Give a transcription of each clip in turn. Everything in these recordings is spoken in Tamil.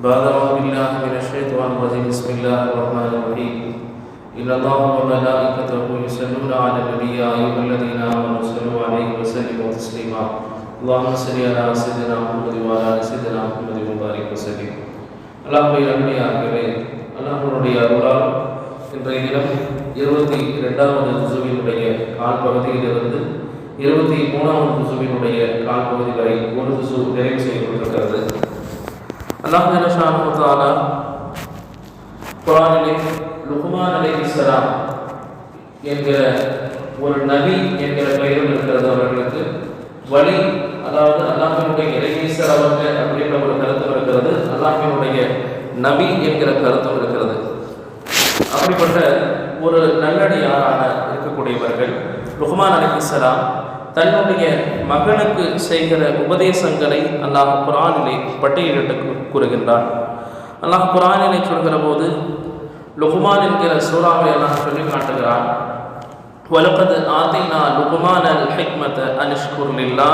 بعد أعوذ بالله من الشيطان الرجيم بسم الله الرحمن الرحيم إن الله وملائكته يصلون على النبي يا أيها الذين آمنوا صلوا عليه وسلموا تسليما اللهم صل على سيدنا محمد وعلى آل سيدنا محمد وبارك وسلم அல்லாஹுடைய நன்மையாகவே அல்லாஹனுடைய அருளால் இன்றைய தினம் இருபத்தி இரண்டாவது துசுவினுடைய கால் பகுதியிலிருந்து இருபத்தி மூணாவது துசுவினுடைய கால் பகுதி வரை ஒரு துசு நிறைவு செய்யப்பட்டிருக்கிறது அல்லாஹ் ஜனஷானுத்தாலா குரானிலே லுகுமான் அலை இஸ்லாம் என்கிற ஒரு நபி என்கிற பெயரும் இருக்கிறது அவர்களுக்கு. வழி அதாவது அல்லாஹினுடைய இறையீசர் அவர்கள் அப்படின்ற ஒரு கருத்தும் இருக்கிறது. அல்லாஹினுடைய நபி என்கிற கருத்தும் இருக்கிறது. அப்படிப்பட்ட ஒரு நல்லடியாரான இருக்கக்கூடியவர்கள் ருஹ்மான் அலி இஸ்லாம் தன்னுடைய மகனுக்கு செய்கிற உபதேசங்களை அல்லாஹ் குரானிலே பட்டியலிட்டு கூறுகின்றான். அல்லாஹ் குரானினை சொல்கிற போது லுகுமான் என்கிற சூறாவை அல்லாஹ் சொல்லி காட்டுகிறான். வலப்பது ஆத்தினா லுகுமான் அல் ஹிக்மத் அனிஷ்குர்லில்லா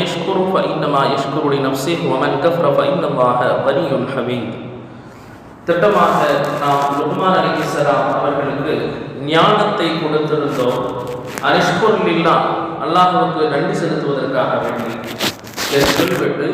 யஷ்குரு ஃபைன்னமா யஷ்குருடி நப்சி ஒமன் கஃப்ர ஃபைன்னமாக வரியுன் ஹபீத் திட்டமாக நாம் லுகுமான் அலி அவர்களுக்கு ஞானத்தை கொடுத்திருந்தோம். அனிஷ்குர்லில்லா அல்லாஹுவுக்கு நன்றி செலுத்துவதற்காக வேண்டி என்று சொல்லிவிட்டு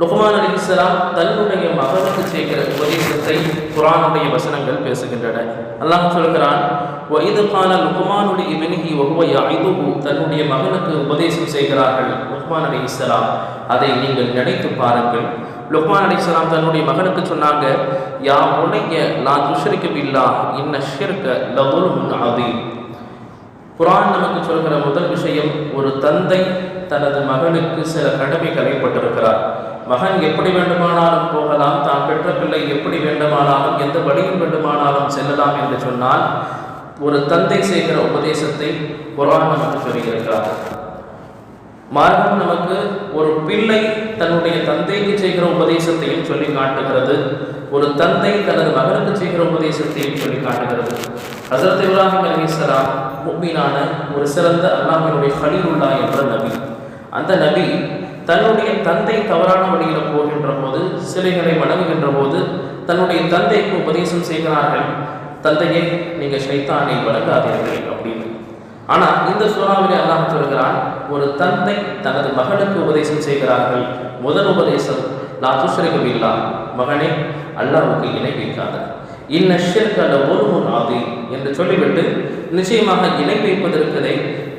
லுக்மான் அலிசலாம் தன்னுடைய மகனுக்கு செய்கிற உபதேசத்தை குரானுடைய வசனங்கள் பேசுகின்றன. அல்லாஹ் சொல்கிறான் வயது கால லுக்மானுடைய இவனிகி ஒகுவைய ஐதுகு தன்னுடைய மகனுக்கு உபதேசம் செய்கிறார்கள் லுக்மான் அலி இஸ்லாம் அதை நீங்கள் நினைத்து பாருங்கள். லுக்மான் அலி இஸ்லாம் தன்னுடைய மகனுக்கு சொன்னாங்க யா உனைய நான் துஷரிக்கவில்லா இன்ன ஷிர்க லவுல் அதீம் குரான் நமக்கு சொல்கிற முதல் விஷயம் ஒரு தந்தை தனது மகனுக்கு சில கடமைகளை பட்டிருக்கிறார். மகன் எப்படி வேண்டுமானாலும் போகலாம் தான் பெற்ற பிள்ளை எப்படி வேண்டுமானாலும் எந்த வழியில் வேண்டுமானாலும் செல்லலாம் என்று சொன்னால் ஒரு தந்தை செய்கிற உபதேசத்தை குரான் நமக்கு சொல்லியிருக்கிறார். மார்க்கம் நமக்கு ஒரு பிள்ளை தன்னுடைய தந்தைக்கு செய்கிற உபதேசத்தையும் சொல்லி காட்டுகிறது ஒரு தந்தை தனது மகனுக்கு செய்கிற உபதேசத்தையும் சொல்லி காட்டுகிறது ஹசரத் இப்ராஹிம் அலிஸ்லாம் முக்மீனான ஒரு சிறந்த அல்லாஹினுடைய ஹலீலுல்லா என்ற நபி. அந்த நபி தன்னுடைய தந்தை தவறான வழியில் போகின்ற போது சிலைகளை வணங்குகின்ற போது தன்னுடைய தந்தைக்கு உபதேசம் செய்கிறார்கள். தந்தையே நீங்கள் ஷைத்தானை வணங்காதீர்கள் அப்படின்னு. ஆனால் இந்த சூறாவிலே அல்லாஹ் சொல்கிறான் ஒரு தந்தை தனது மகனுக்கு உபதேசம் செய்கிறார்கள். முதல் உபதேசம் நான் துஷ்ரிகம் இல்லா மகனே அல்லாஹுக்கு இணை வைக்காத. இன்ன ஷிர்கல ஒரு ஆதி என்று சொல்லிவிட்டு நிச்சயமாக இணை வைப்பதற்கதை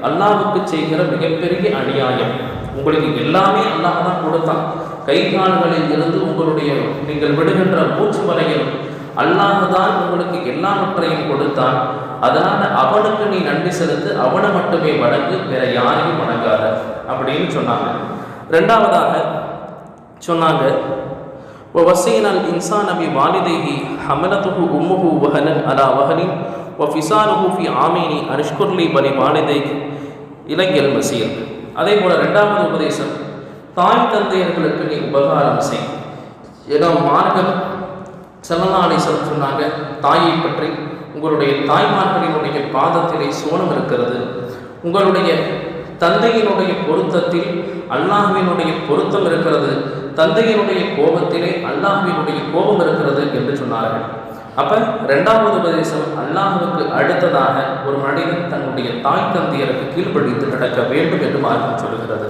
அல்லாவுக்கு செய்கிற மிகப்பெரிய அநியாயம். உங்களுக்கு எல்லாமே அல்லாஹ் தான் கொடுத்தான். கை கால்களில் இருந்து உங்களுடைய நீங்கள் விடுகின்ற மூச்சு வரையில் அல்லாஹ் தான் உங்களுக்கு எல்லாவற்றையும் கொடுத்தான். அதனால அவனுக்கு நீ நன்றி செலுத்து அவனை மட்டுமே வணங்கு வேற யாரையும் வணங்காத அப்படின்னு சொன்னாங்க. ரெண்டாவதாக சொன்னாங்க ووصينا الإنسان بوالديه حملته أمه وهنا على وهن وفصاله في عامين أن اشكر لي ولوالديك إلي المسير அதே போல ரெண்டாவது உபதேசம் தாய் தந்தையர்களுக்கு நீ உபகாரம் செய் ஏன்னா மார்க்கம் செல்லலாலை சொன்னாங்க தாயை பற்றி உங்களுடைய தாய்மார்களினுடைய பாதத்திலே சோனம் இருக்கிறது உங்களுடைய தந்தையினுடைய பொருத்தத்தில் அல்லாஹ்வினுடைய பொருத்தம் இருக்கிறது தந்தையினுடைய கோபத்திலே அல்லாஹ்வினுடைய கோபம் இருக்கிறது என்று சொன்னார்கள் அப்ப ரெண்டாவது உபதேசம் அல்லாஹ்வுக்கு அடுத்ததாக ஒரு மனிதன் தன்னுடைய தாய் தந்தையருக்கு கீழ்ப்படித்து நடக்க வேண்டும் என்று மார்க்கம் சொல்கிறது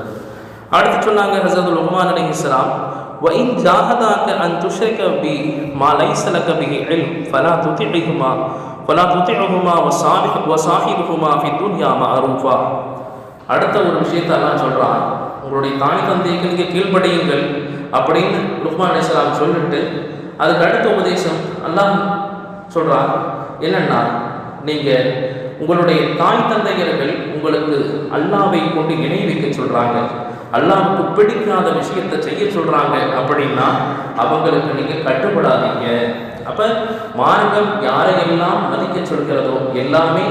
அடுத்து சொன்னாங்க ஹசரத் லுக்மான் அலைஹிஸ்ஸலாம் وإن جاهداك أن تشرك بي ما ليس لك به علم فلا تطعهما فلا تطعهما وصالح وصاحبهما في الدنيا معروفا அடுத்த ஒரு விஷயத்தை எல்லாம் சொல்றான் உங்களுடைய தாய் தந்தைக்கு நீங்க கீழ்ப்படியுங்கள் அப்படின்னு லுக்மான் அலிஸ்லாம் சொல்லிட்டு அதுக்கு அடுத்த உபதேசம் அல்லாஹ் சொல்கிறார் என்னென்னா நீங்கள் உங்களுடைய தாய் தந்தையர்கள் உங்களுக்கு அல்லாவை கொண்டு இணை வைக்க சொல்கிறாங்க அல்லாவுக்கு பிடிக்காத விஷயத்தை செய்ய சொல்கிறாங்க அப்படின்னா அவங்களுக்கு நீங்கள் கட்டுப்படாதீங்க. அப்போ மார்க்கம் யாரையெல்லாம் மதிக்க சொல்கிறதோ எல்லாமே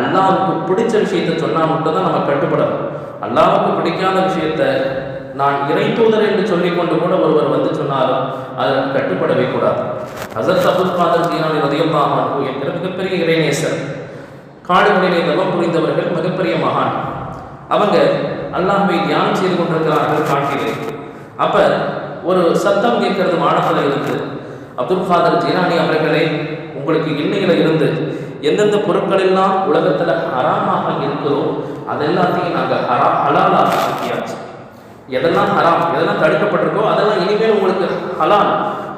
அல்லாவுக்கு பிடிச்ச விஷயத்தை சொன்னால் மட்டும்தான் நம்ம கட்டுப்படணும். அல்லாவுக்கு பிடிக்காத விஷயத்த நான் இறை தூதர் என்று சொல்லிக் கொண்டு கூட ஒருவர் வந்து சொன்னாலும் அதற்கு கட்டுப்படவே கூடாது. ஹசரத் அபுல் காதர் ஜீனானி ரதியல்லாஹு அன்ஹு என்கிற மிகப்பெரிய இறைநேசர் காடுகளிலே தவம் புரிந்தவர்கள் மிகப்பெரிய மகான். அவங்க அல்லாஹை தியானம் செய்து கொண்டிருக்கிறார்கள் காட்டிலே. அப்ப ஒரு சத்தம் கேட்கிறது வானத்தில் இருந்து. அப்துல் காதர் ஜீனானி அவர்களே உங்களுக்கு இன்னையில இருந்து எந்தெந்த பொருட்கள் எல்லாம் உலகத்துல ஹராமாக இருக்குதோ அதெல்லாத்தையும் நாங்க ஹரா ஹலாலாக ஆக்கியாச்சு எதெல்லாம் ஹராம் எதெல்லாம் தடுக்கப்பட்டிருக்கோ அதெல்லாம் இனிமேல் உங்களுக்கு ஹலால்.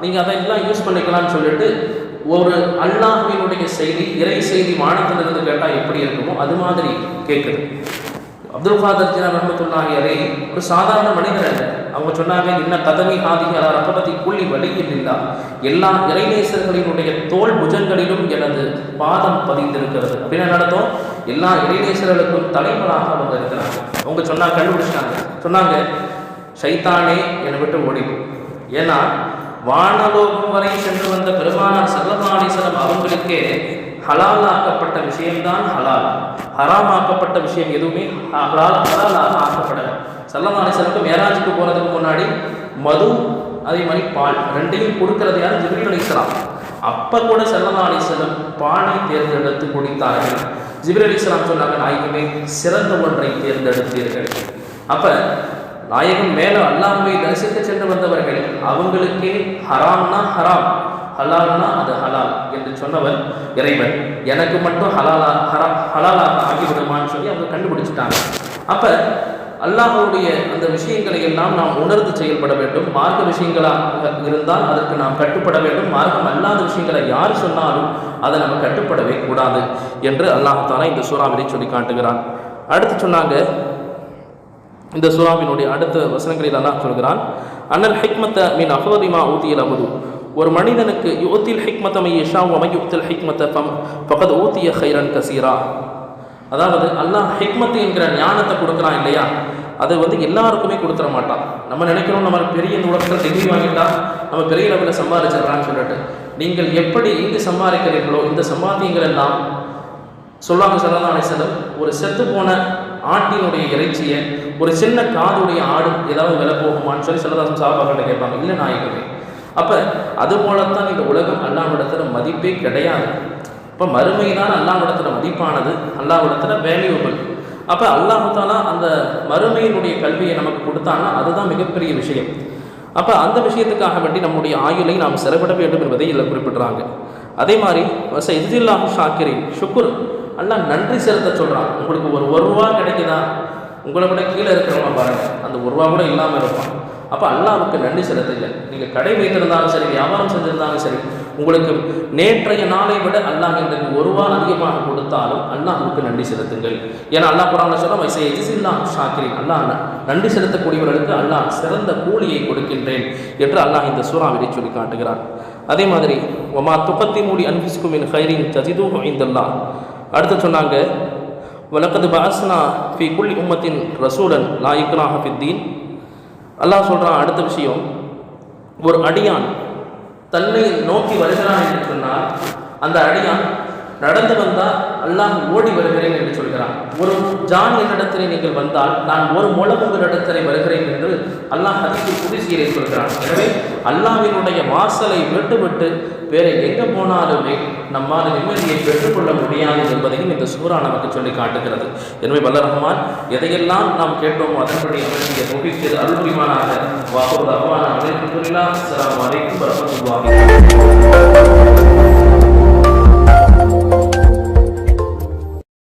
நீங்க அதெல்லாம் யூஸ் பண்ணிக்கலாம்னு சொல்லிட்டு ஒரு அல்லாஹினுடைய செய்தி இறை செய்தி வானத்திலிருந்து கேட்டால் எப்படி இருக்குமோ அது மாதிரி கேட்குது அப்துல் ஃபாதர் ஜினா ரஹமத்துல்லாஹி அலை ஒரு சாதாரண மனிதர் அல்ல அவங்க சொன்னாங்க இன்ன கதவி ஆதிகா ரகபதி புள்ளி வழியில் இல்லா. எல்லா இறைநேசர்களினுடைய தோல் புஜங்களிலும் எனது பாதம் பதிந்திருக்கிறது. அப்படின்னு நடத்தும்? எல்லா இறைநேசர்களுக்கும் தலைவராக அவங்க இருக்கிறாங்க. அவங்க சொன்னா கண்டுபிடிச்சாங்க சொன்னாங்க சைத்தானே என்னை விட்டு ஓடிடும் ஏன்னா வானலோகம் வரை சென்று வந்த பெருமானார் சல்லமானீசனம் அவங்களுக்கே ஹலாலாக்கப்பட்ட விஷயம்தான் ஹலால். ஹராமாக்கப்பட்ட விஷயம் எதுவுமே ஹலால் ஹலாலாக ஆக்கப்படலை. சல்லமானீசனுக்கு மேராஜுக்கு போகிறதுக்கு முன்னாடி மது அதே மாதிரி பால் ரெண்டையும் கொடுக்கறது யாரும் ஜிப்ரீல் அலிஸ்லாம் அப்போ கூட சல்லமானீசனம் பாலை தேர்ந்தெடுத்து குடித்தார்கள். ஜிப்ரீல் அலிஸ்லாம் சொன்னாங்க நாயகமே சிறந்த ஒன்றை தேர்ந்தெடுத்தீர்கள். அப்போ நாயகம் மேலே அல்லாமை தரிசிக்க சென்று வந்தவர்கள் அவங்களுக்கே ஹராம்னா ஹராம். ஹலால்னா அது ஹலால் என்று சொன்னவர் இறைவன். எனக்கு மட்டும் ஹலாலா ஹரா ஹலாலாக ஆகிவிடுமான்னு சொல்லி அவங்க கண்டுபிடிச்சிட்டாங்க. அப்ப அல்லாஹுடைய அந்த விஷயங்களை எல்லாம் நாம் உணர்ந்து செயல்பட வேண்டும். மார்க்க விஷயங்களாக இருந்தால் அதற்கு நாம் கட்டுப்பட வேண்டும். மார்க்கம் அல்லாத விஷயங்களை யார் சொன்னாலும் அதை நம்ம கட்டுப்படவே கூடாது என்று அல்லாஹாலா இந்த சூறாவிலே சொல்லி காட்டுகிறான். அடுத்து சொன்னாங்க இந்த சூறாவினுடைய அடுத்த வசனங்களில் அல்லாஹ் சொல்கிறான் அன்னல் ஹிக்மத்த மீன் அஃபோதிமா ஊத்தியல் அமுது. ஒரு மனிதனுக்கு யோத்தில் ஹிக்மத்தமை இஷா யஷா ஒமை யுக்தில் ஹிக்மத்த பம் பகத் ஊத்திய ஹைரன் கசீரா. அதாவது அல்லாஹ் ஹிக்மத்து என்கிற ஞானத்தை கொடுக்குறான் இல்லையா? அதை வந்து எல்லாருக்குமே கொடுத்துட மாட்டான். நம்ம நினைக்கிறோம் நம்ம பெரிய இந்த உலகத்தில் டிகிரி வாங்கிட்டா நம்ம பெரிய லெவலில் சம்பாதிச்சிடலாம்னு சொல்லிட்டு. நீங்கள் எப்படி இங்கு சம்பாதிக்கிறீர்களோ இந்த சம்பாத்தியங்கள் எல்லாம் சொல்லாங்க சொல்லலாம் செல்லம் ஒரு செத்து போன ஆட்டினுடைய இறைச்சியை ஒரு சின்ன காதுடைய ஆடு ஏதாவது விலை போகுமான்னு சொல்லி சொல்லதாசம் சாபாக்கிட்ட கேட்பாங்க. இல்லை நாயகமே அப்போ அது போலத்தான் இந்த உலகம் அல்லாவிடத்தில் மதிப்பே கிடையாது. இப்போ மறுமை தான் அல்லாவிடத்துல மதிப்பானது அல்லாவிடத்தில் வேல்யூபிள் அப்போ அல்லாஹாலா அந்த மறுமையினுடைய கல்வியை நமக்கு கொடுத்தான்னா அதுதான் மிகப்பெரிய விஷயம். அப்போ அந்த விஷயத்துக்காக வேண்டி நம்முடைய ஆயுளை நாம் செலவிட வேண்டும் என்பதை இதில் குறிப்பிடுறாங்க. அதே மாதிரி வச இதில்லாஹு ஷாக்கிரின் ஷுக்குர் அல்லா நன்றி செலுத்த சொல்கிறான் உங்களுக்கு ஒரு ஒரு ரூபா கிடைக்குதா? உங்களை விட கீழே இருக்கிறவங்க பாருங்கள் அந்த ஒரு ரூபா கூட இல்லாமல் இருப்பான். அப்போ அல்லாவுக்கு நன்றி செலுத்துங்க நீங்கள் கடை வைத்திருந்தாலும் சரி வியாபாரம் செஞ்சிருந்தாலும் சரி உங்களுக்கு நேற்றைய நாளை விட அல்லாஹ் எங்களுக்கு ஒரு வாரம் அதிகமாக கொடுத்தாலும் அல்லாஹுக்கு நன்றி செலுத்துங்கள். ஏன்னா அல்லாஹ் குரான் சொல்ல வயசை எஜிசில்லா ஷாக்கிரின். அல்லாஹ் நன்றி செலுத்தக்கூடியவர்களுக்கு அல்லாஹ் சிறந்த கூலியை கொடுக்கின்றேன் என்று அல்லாஹ் இந்த சூறாவிலே சொல்லி காட்டுகிறான். அதே மாதிரி ஒமா துப்பத்தி மூடி அன்பிஸ்கும் என் ஹைரின் தஜிதூ ஐந்தல்லா அடுத்து சொன்னாங்க வலக்கது பாஸ்னா ஃபி குல் உம்மத்தின் ரசூலன் லாயிக்ராஹ ஃபித்தீன் அல்லாஹ் சொல்கிறான் அடுத்த விஷயம் ஒரு அடியான் தன்னை நோக்கி வருகிறான் என்று சொன்னால் அந்த அடியான் நடந்து வந்தால் அல்லாஹ் ஓடி வருகிறேன் என்று சொல்கிறான். ஒரு ஜான் என்னிடத்திலே நீங்கள் வந்தால் நான் ஒரு மூலம் உங்களிடத்திலே வருகிறேன் என்று அல்லாஹ் ஹதீஸு குதிசீரை சொல்கிறான். எனவே அல்லாவினுடைய வாசலை விட்டு விட்டு வேற எங்கே போனாலுமே நம்மால் நிம்மதியை பெற்றுக்கொள்ள முடியாது என்பதையும் இந்த சூறா நமக்கு சொல்லி காட்டுகிறது. எனவே வல்ல ரஹ்மான் எதையெல்லாம் நாம் கேட்டோமோ அதன்படி அமைதியை முகிக்கிறது அருள்புரிமானாக வாக்குவது ரஹ்மான் அலைக்கும் அஸ்ஸலாமு அலைக்கும் வரமத்துல்லாஹி